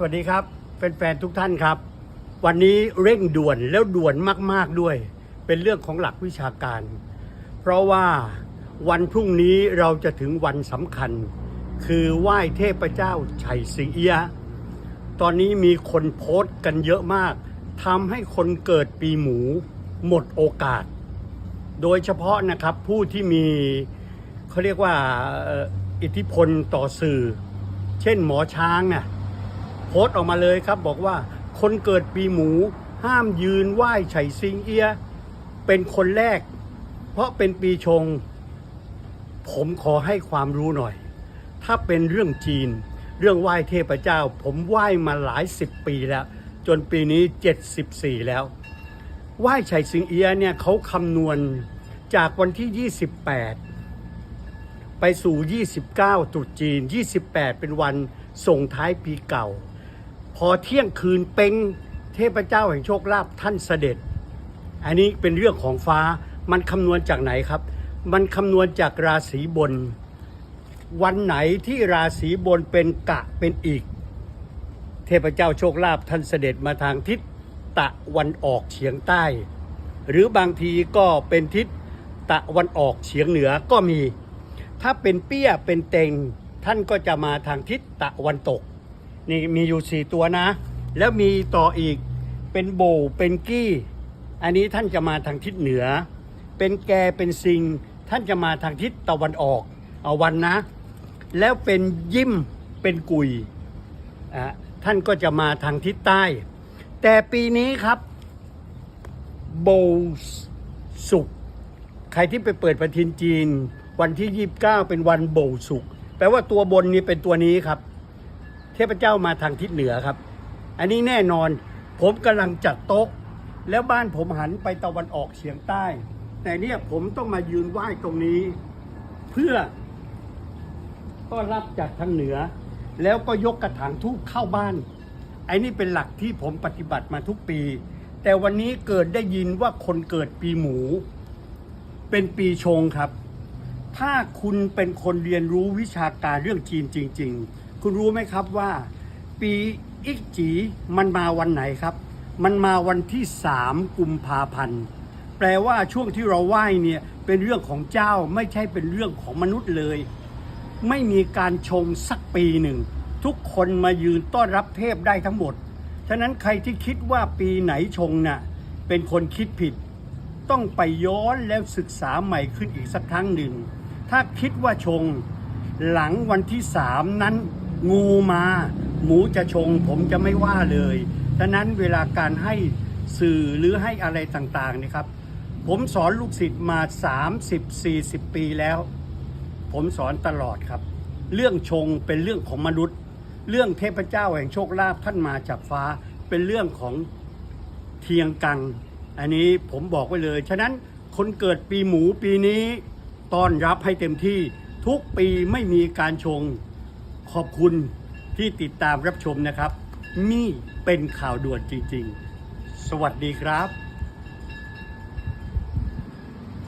สวัสดีครับแฟนๆทุกท่านครับ วันนี้เร่งด่วนแล้วด่วนมากๆด้วย เป็นเรื่องของหลักวิชาการ เพราะว่าวันพรุ่งนี้เราจะถึงวันสำคัญ คือไหว้เทพเจ้าชัยสิงเอียตอนนี้มีคนโพสต์กันเยอะมากทำให้คนเกิดปีหมู หมดโอกาส โดยเฉพาะนะครับผู้ที่มีเขาเรียกว่าอิทธิพลต่อสื่อ เช่นหมอช้างน่ะ โพสต์ออกมาเลยครับบอกว่าคนเกิดปีหมู ห้ามยืนไหว้ไฉซิงเอีย เป็นคนแรก เพราะเป็นปีชง ผมขอให้ความรู้หน่อย ถ้าเป็นเรื่องจีน เรื่องไหว้เทพเจ้า ผมไหว้มาหลายสิบปีแล้ว จนปีนี้ 74 แล้ว ไหว้ไฉสิงเอียเนี่ยเขาคำนวณจากวันที่ 28 ไปสู่ 29 ตรุษจีน 28 เป็นวันส่งท้ายปีเก่า พอเที่ยงคืนเป็งเทพเจ้าแห่งโชคลาภท่านเสด็จ อันนี้เป็นเรื่องของฟ้ามันคำนวณจากไหนครับ มันคำนวณจากราศีบน วันไหนที่ราศีบนเป็นกะเป็นอีก เทพเจ้าโชคลาภท่านเสด็จมาทางทิศตะวันออกเฉียงใต้ หรือบางทีก็เป็นทิศตะวันออกเฉียงเหนือก็มี ถ้าเป็นเปี้ยเป็นเต็งท่านก็จะมาทางทิศตะวันตก นี่มีอยู่สี่ตัวนะ แล้วมีต่ออีกเป็นโบเป็นกี้ อันนี้ท่านจะมาทางทิศเหนือ เป็นแกเป็นซิง ท่านจะมาทางทิศตะวันออกเอาวันนะ แล้วเป็นยิ้มเป็นกุยอะท่านก็จะมาทางทิศใต้ แต่ปีนี้ครับโบสุกใครที่ไปเปิดปฏิทินจีน วันที่ 29 เป็นวันโบสุกแปลว่าตัวบนนี้เป็นตัวนี้ครับ เทพเจ้ามาทางทิศเหนือครับ อันนี้แน่นอน ผมกำลังจัดโต๊ะ แล้วบ้านผมหันไปตะวันออกเฉียงใต้ แต่เนี่ยผมต้องมายืนไหว้ตรงนี้ เพื่อต้อนรับจากทางเหนือ แล้วก็ยกกระถางทูบเข้าบ้านไอ้นี่เป็นหลักที่ผมปฏิบัติมาทุกปี แต่วันนี้เกิดได้ยินว่าคนเกิดปีหมู เป็นปีชงครับ ถ้าคุณเป็นคนเรียนรู้วิชาการเรื่องจีนจริง ๆ คุณรู้ไหมครับว่า ปีอิกจีมันมาวันไหนครับ มันมาวันที่สามกุมภาพันธ์แปลว่าช่วงที่เราไหว้เนี่ยเป็นเรื่องของเจ้าไม่ใช่เป็นเรื่องของมนุษย์เลย ไม่มีการชงสักปีหนึ่ง ทุกคนมายืนต้อนรับเทพได้ทั้งหมด ฉะนั้นใครที่คิดว่าปีไหนชงน่ะเป็นคนคิดผิด ต้องไปย้อนแล้วศึกษาใหม่ขึ้นอีกสักครั้งหนึ่ง ถ้าคิดว่าชงหลังวันที่สามนั้น งูมา หมูจะชงผมจะไม่ว่าเลยฉะนั้นเวลาการให้สื่อหรือให้อะไรต่างๆเนี่ยครับ ผมสอนลูกศิษย์มา 30-40 ปีแล้ว ผมสอนตลอดครับ เรื่องชงเป็นเรื่องของมนุษย์ เรื่องเทพเจ้าแห่งโชคลาภท่านมาจากฟ้าเป็นเรื่องของเทียงกัง อันนี้ผมบอกไว้เลย ฉะนั้นคนเกิดปีหมูปีนี้ต้อนรับให้เต็มที่ทุกปีไม่มีการชง ขอบคุณที่ติดตามรับชมนะครับ นี่เป็นข่าวด่วนจริง ๆ สวัสดีครับ